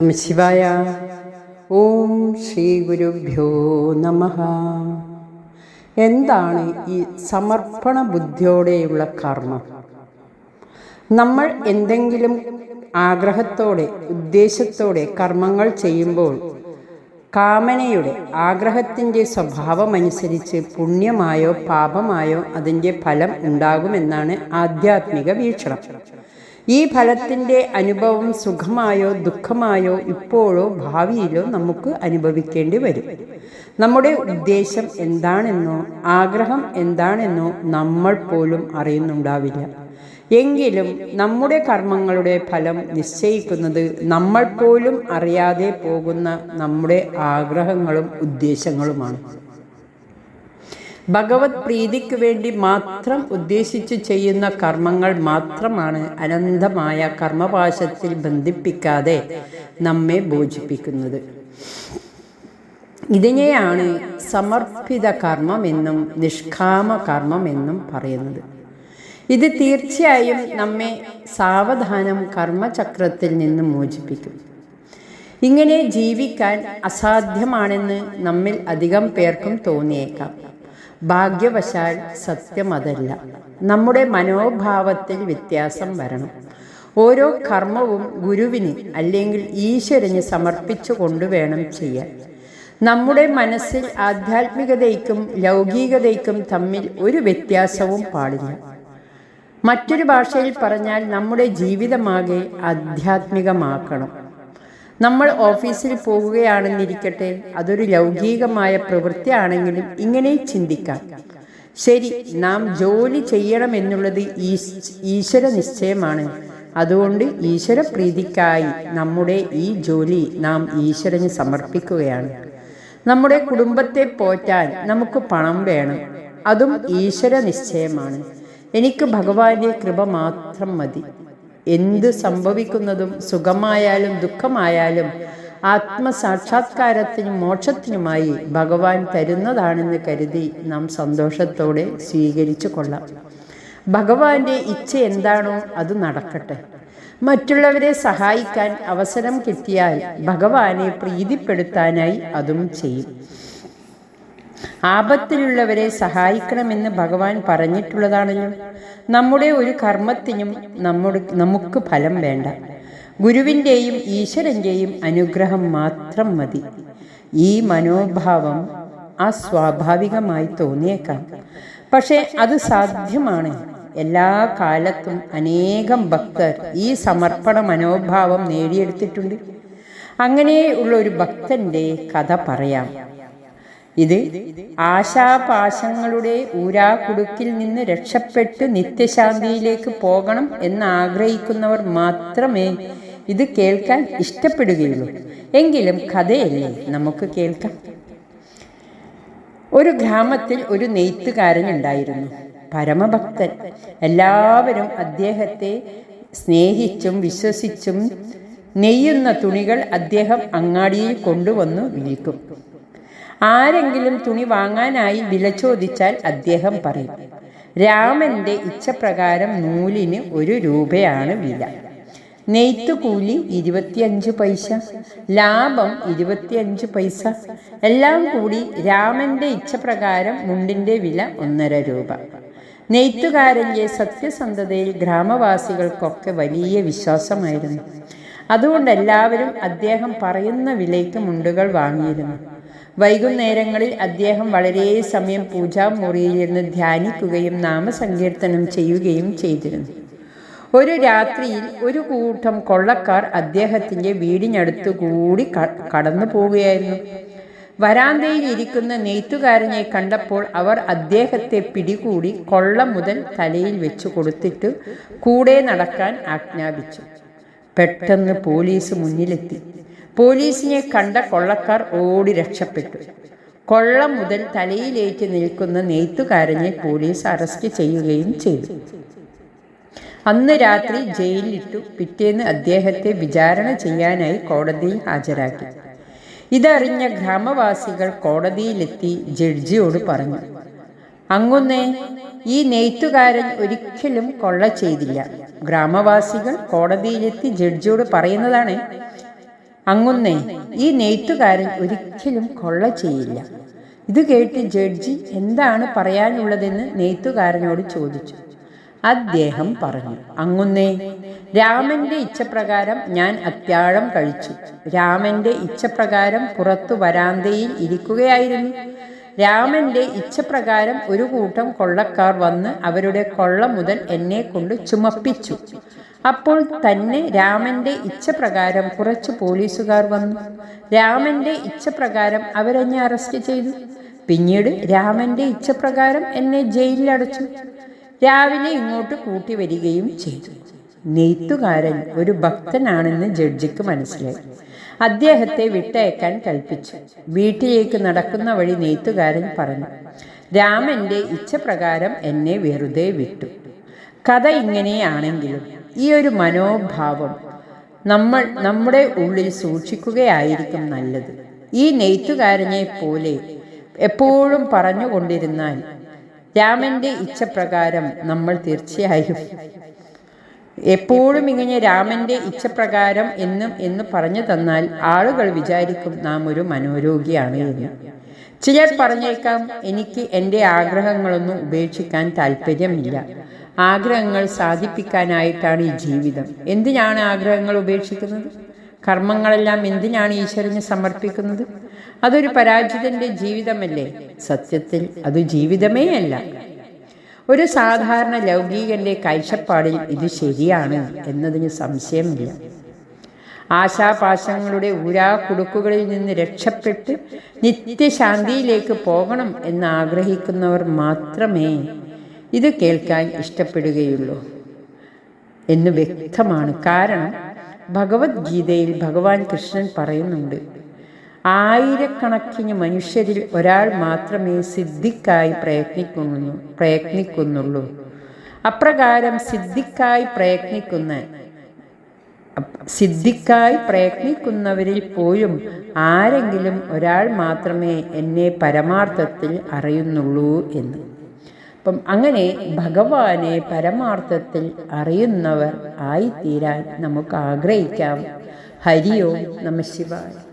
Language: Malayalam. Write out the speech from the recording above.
ശിവായ. ഓം ശ്രീ ഗുരുഭ്യോ നമ. എന്താണ് ഈ സമർപ്പണ ബുദ്ധിയോടെയുള്ള കർമ്മം? നമ്മൾ എന്തെങ്കിലും ആഗ്രഹത്തോടെ ഉദ്ദേശത്തോടെ കർമ്മങ്ങൾ ചെയ്യുമ്പോൾ കാമനയുടെ ആഗ്രഹത്തിന്റെ സ്വഭാവമനുസരിച്ച് പുണ്യമായോ പാപമായോ അതിന്റെ ഫലം ഉണ്ടാകുമെന്നാണ് ആധ്യാത്മിക വീക്ഷണം. ഈ ഫലത്തിന്റെ അനുഭവം സുഖമായോ ദുഃഖമായോ ഇപ്പോഴോ ഭാവിയിലോ നമുക്ക് അനുഭവിക്കേണ്ടി വരും. നമ്മുടെ ഉദ്ദേശം എന്താണെന്നോ ആഗ്രഹം എന്താണെന്നോ നമ്മൾ പോലും അറിയുന്നുണ്ടാവില്ല. എങ്കിലും നമ്മുടെ കർമ്മങ്ങളുടെ ഫലം നിശ്ചയിക്കുന്നത് നമ്മൾ പോലും അറിയാതെ പോകുന്ന നമ്മുടെ ആഗ്രഹങ്ങളും ഉദ്ദേശങ്ങളുമാണ്. ഭഗവത് പ്രീതിക്ക് വേണ്ടി മാത്രം ഉദ്ദേശിച്ചു ചെയ്യുന്ന കർമ്മങ്ങൾ മാത്രമാണ് അനന്തമായ കർമ്മപാശത്തിൽ ബന്ധിപ്പിക്കാതെ നമ്മെ ബോധിപ്പിക്കുന്നത് ഇതിനെയാണ് സമർപ്പിത കർമ്മമെന്നും നിഷ്കാമ കർമ്മമെന്നും പറയുന്നത്. ഇത് തീർച്ചയായും നമ്മെ സാവധാനം കർമ്മചക്രത്തിൽ നിന്ന് മോചിപ്പിക്കും. ഇങ്ങനെ ജീവിക്കാൻ അസാധ്യമാണെന്ന് നമ്മിൽ അധികം പേർക്കും തോന്നിയേക്കാം. ഭാഗ്യവശാൽ സത്യം അതല്ല നമ്മുടെ മനോഭാവത്തിൽ വ്യത്യാസം വരണം. ഓരോ കർമ്മവും ഗുരുവിന് അല്ലെങ്കിൽ ഈശ്വരന് സമർപ്പിച്ചു കൊണ്ടുവേണം ചെയ്യാൻ. നമ്മുടെ മനസ്സിൽ ആധ്യാത്മികതയ്ക്കും ലൗകികതയ്ക്കും തമ്മിൽ ഒരു വ്യത്യാസവും പാടില്ല. മറ്റൊരു ഭാഷയിൽ പറഞ്ഞാൽ നമ്മുടെ ജീവിതമാകെ ആധ്യാത്മികമാക്കണം. നമ്മൾ ഓഫീസിൽ പോകുകയാണെന്നിരിക്കട്ടെ അതൊരു ലൗകികമായ പ്രവൃത്തിയാണെങ്കിലും ഇങ്ങനെ ചിന്തിക്കാം. ശരി നാം ജോലി ചെയ്യണമെന്നുള്ളത് ഈശ്വര നിശ്ചയമാണ്. അതുകൊണ്ട് ഈശ്വര പ്രീതിക്കായി നമ്മുടെ ഈ ജോലി നാം ഈശ്വരന് സമർപ്പിക്കുകയാണ്. നമ്മുടെ കുടുംബത്തെ പോറ്റാൻ നമുക്ക് പണം വേണം. അതും ഈശ്വര നിശ്ചയമാണ്. എനിക്ക് ഭഗവാന്റെ കൃപ മാത്രം മതി. എന്ത് സംഭവിക്കുന്നതും സുഖമായാലും ദുഃഖമായാലും ആത്മസാക്ഷാത്കാരത്തിനും മോക്ഷത്തിനുമായി ഭഗവാൻ തരുന്നതാണെന്ന് കരുതി നാം സന്തോഷത്തോടെ സ്വീകരിച്ചു കൊള്ളാം. ഭഗവാന്റെ ഇച്ഛ എന്താണോ അത് നടക്കട്ടെ. മറ്റുള്ളവരെ സഹായിക്കാൻ അവസരം കിട്ടിയാൽ ഭഗവാനെ പ്രീതിപ്പെടുത്താനായി അതും ചെയ്യും. ആപത്തിലുള്ളവരെ സഹായിക്കണമെന്ന് ഭഗവാൻ പറഞ്ഞിട്ടുള്ളതാണല്ലോ. നമ്മുടെ ഒരു കർമ്മത്തിനും നമ്മുടെ നമുക്ക് ഫലം വേണ്ട. ഗുരുവിന്റെയും ഈശ്വരന്റെയും അനുഗ്രഹം മാത്രം മതി. ഈ മനോഭാവം അസ്വാഭാവികമായി തോന്നിയേക്കാം. പക്ഷേ അത് സാധ്യമാണ്. എല്ലാ കാലത്തും അനേകം ഭക്തർ ഈ സമർപ്പണ മനോഭാവം നേടിയെടുത്തിട്ടുണ്ട്. അങ്ങനെയുള്ള ഒരു ഭക്തന്റെ കഥ പറയാം. ഇത് ആശാപാശങ്ങളുടെ ഊരാകുടുക്കിൽ നിന്ന് രക്ഷപ്പെട്ട് നിത്യശാന്തിയിലേക്ക് പോകണം എന്ന് ആഗ്രഹിക്കുന്നവർ മാത്രമേ ഇത് കേൾക്കാൻ ഇഷ്ടപ്പെടുകയുള്ളൂ. എങ്കിലും കഥയല്ലേ? നമുക്ക് കേൾക്കാം. ഒരു ഗ്രാമത്തിൽ ഒരു നെയ്ത്തുകാരൻ ഉണ്ടായിരുന്നു. പരമഭക്തൻ. എല്ലാവരും അദ്ദേഹത്തെ സ്നേഹിച്ചും വിശ്വസിച്ചും നെയ്യുന്ന തുണികൾ അദ്ദേഹം അങ്ങാടിയിൽ കൊണ്ടുവന്നു വിൽക്കും. ആരെങ്കിലും തുണി വാങ്ങാനായി വില ചോദിച്ചാൽ അദ്ദേഹം പറയും രാമന്റെ ഇച്ഛപ്രകാരം നൂലിന് ഒരു രൂപയാണ് വില. നെയ്ത്തുകൂലി ഇരുപത്തിയഞ്ച് പൈസ ലാഭം ഇരുപത്തിയഞ്ച് പൈസ. എല്ലാം കൂടി രാമന്റെ ഇച്ഛപ്രകാരം മുണ്ടിന്റെ വില ഒന്നര രൂപ. നെയ്ത്തുകാരന്റെ സത്യസന്ധതയിൽ ഗ്രാമവാസികൾക്കൊക്കെ വലിയ വിശ്വാസമായിരുന്നു. അതുകൊണ്ട് എല്ലാവരും അദ്ദേഹം പറയുന്ന വിലയ്ക്ക് മുണ്ടുകൾ വാങ്ങിയിരുന്നു. വൈകുന്നേരങ്ങളിൽ അദ്ദേഹം വളരെ സമയം പൂജാമുറിയിലിരുന്ന് ധ്യാനിക്കുകയും നാമസങ്കീർത്തനം ചെയ്യുകയും ചെയ്തിരുന്നു. ഒരു രാത്രിയിൽ ഒരു കൂട്ടം കൊള്ളക്കാർ അദ്ദേഹത്തിന്റെ വീടിനടുത്തു കൂടി കടന്നു പോവുകയായിരുന്നു. വരാന്തയിൽ ഇരിക്കുന്ന നെയ്ത്തുകാരനെ കണ്ടപ്പോൾ അവർ അദ്ദേഹത്തെ പിടികൂടി കൊള്ള മുതൽ തലയിൽ വെച്ചു കൊടുത്തിട്ട് കൂടെ നടക്കാൻ ആജ്ഞാപിച്ചു. പെട്ടെന്ന് പോലീസ് മുന്നിലെത്തി. പോലീസിനെ കണ്ട കൊള്ളക്കാർ ഓടി രക്ഷപ്പെട്ടു. കൊള്ളം മുതൽ തലയിലേക്ക് നിൽക്കുന്ന നെയ്ത്തുകാരനെ പോലീസ് അറസ്റ്റ് ചെയ്യുകയും ചെയ്തു. അന്ന് രാത്രി ജയിലിലിട്ടു. പിറ്റേന്ന് അദ്ദേഹത്തെ വിചാരണ ചെയ്യാനായി കോടതിയിൽ ഹാജരാക്കി. ഇതറിഞ്ഞ ഗ്രാമവാസികൾ കോടതിയിലെത്തി ജഡ്ജിയോട് പറഞ്ഞു അങ്ങുന്നേ ഈ നെയ്ത്തുകാരൻ ഒരിക്കലും കൊള്ള ചെയ്തില്ല. ഗ്രാമവാസികൾ കോടതിയിലെത്തി ജഡ്ജിയോട് പറയുന്നതാണ് അങ്ങുന്നേ ഈ നെയ്ത്തുകാരൻ ഒരിക്കലും കൊള്ള ചെയ്യില്ല. ഇത് കേട്ട് ജഡ്ജി എന്താണ് പറയാനുള്ളതെന്ന് നെയ്ത്തുകാരനോട് ചോദിച്ചു. അദ്ദേഹം പറഞ്ഞു അങ്ങുന്നേ രാമന്റെ ഇച്ഛപ്രകാരം ഞാൻ അത്യാഴം കഴിച്ചു. രാമന്റെ ഇച്ഛപ്രകാരം പുറത്തു വരാന്തയിൽ ഇരിക്കുകയായിരുന്നു. രാമന്റെ ഇച്ഛപ്രകാരം ഒരു കൂട്ടം കൊള്ളക്കാർ വന്ന് അവരുടെ കൊള്ള മുതൽ എന്നെ കൊണ്ട് ചുമപ്പിച്ചു. അപ്പോൾ തന്നെ രാമന്റെ ഇച്ഛപ്രകാരം കുറച്ച് പോലീസുകാർ വന്നു. രാമന്റെ ഇച്ഛപ്രകാരം അവരെന്നെ അറസ്റ്റ് ചെയ്തു. പിന്നീട് രാമന്റെ ഇച്ഛപ്രകാരം എന്നെ ജയിലിലടച്ചു. രാവിലെ ഇങ്ങോട്ട് കൂട്ടി വരികയും ചെയ്തു. നെയ്ത്തുകാരൻ ഒരു ഭക്തനാണെന്ന് ജഡ്ജിക്ക് മനസ്സിലായി. അദ്ദേഹത്തെ വിട്ടയക്കാൻ കൽപ്പിച്ചു. വീട്ടിലേക്ക് നടക്കുന്ന വഴി നെയ്ത്തുകാരൻ പറഞ്ഞു രാമന്റെ ഇച്ഛപ്രകാരം എന്നെ വെറുതെ വിട്ടു. കഥ ഇങ്ങനെയാണെങ്കിലും ഈ ഒരു മനോഭാവം നമ്മൾ നമ്മുടെ ഉള്ളിൽ സൂക്ഷിക്കുകയായിരിക്കും നല്ലത്. ഈ നെയ്ത്തുകാരനെ പോലെ എപ്പോഴും പറഞ്ഞുകൊണ്ടിരുന്നാൽ രാമന്റെ ഇച്ഛപ്രകാരം നമ്മൾ തീർച്ചയായും എപ്പോഴും ഇങ്ങനെ രാമന്റെ ഇച്ഛപ്രകാരം എന്നും എന്ന് പറഞ്ഞു തന്നാൽ ആളുകൾ വിചാരിക്കും നാം ഒരു മനോരോഗിയാണ് എന്ന്. ചിലർ പറഞ്ഞേക്കാം എനിക്ക് എന്റെ ആഗ്രഹങ്ങളൊന്നും ഉപേക്ഷിക്കാൻ താല്പര്യമില്ല ആഗ്രഹങ്ങൾ സാധിപ്പിക്കാനായിട്ടാണ് ഈ ജീവിതം. എന്തിനാണ് ആഗ്രഹങ്ങൾ ഉപേക്ഷിക്കുന്നത്? കർമ്മങ്ങളെല്ലാം എന്തിനാണ് ഈശ്വരന് സമർപ്പിക്കുന്നത്? അതൊരു പരാജിതന്റെ ജീവിതമല്ലേ? സത്യത്തിൽ അത് ജീവിതമേ അല്ല. ഒരു സാധാരണ ലൗകികന്റെ കാഴ്ചപ്പാടിൽ ഇത് ശരിയാണ് എന്നതിന് സംശയമില്ല. ആശാപാശങ്ങളുടെ ഊരാ കുടുക്കുകളിൽ നിന്ന് രക്ഷപ്പെട്ട് നിത്യശാന്തിയിലേക്ക് പോകണം എന്ന് ആഗ്രഹിക്കുന്നവർ മാത്രമേ ഇത് കേൾക്കാൻ ഇഷ്ടപ്പെടുകയുള്ളൂ എന്ന് വ്യക്തമാണ്. കാരണം ഭഗവത്ഗീതയിൽ ഭഗവാൻ കൃഷ്ണൻ പറയുന്നുണ്ട് ആയിരക്കണക്കിന് മനുഷ്യരിൽ ഒരാൾ മാത്രമേ സിദ്ധിക്കായി പ്രയത്നിക്കുന്നു പ്രയത്നിക്കുന്നുള്ളൂ. അപ്രകാരം സിദ്ധിക്കായി പ്രയത്നിക്കുന്ന സിദ്ധിക്കായി പ്രയത്നിക്കുന്നവരിൽ പോലും ആരെങ്കിലും ഒരാൾ മാത്രമേ എന്നെ പരമാർത്ഥത്തിൽ അറിയുന്നുള്ളൂ എന്ന്. അപ്പം അങ്ങനെ ഭഗവാനെ പരമാർത്ഥത്തിൽ അറിയുന്നവർ ആയിത്തീരാൻ നമുക്ക് ആഗ്രഹിക്കാം. ഹരിയോ നമ ശിവായ.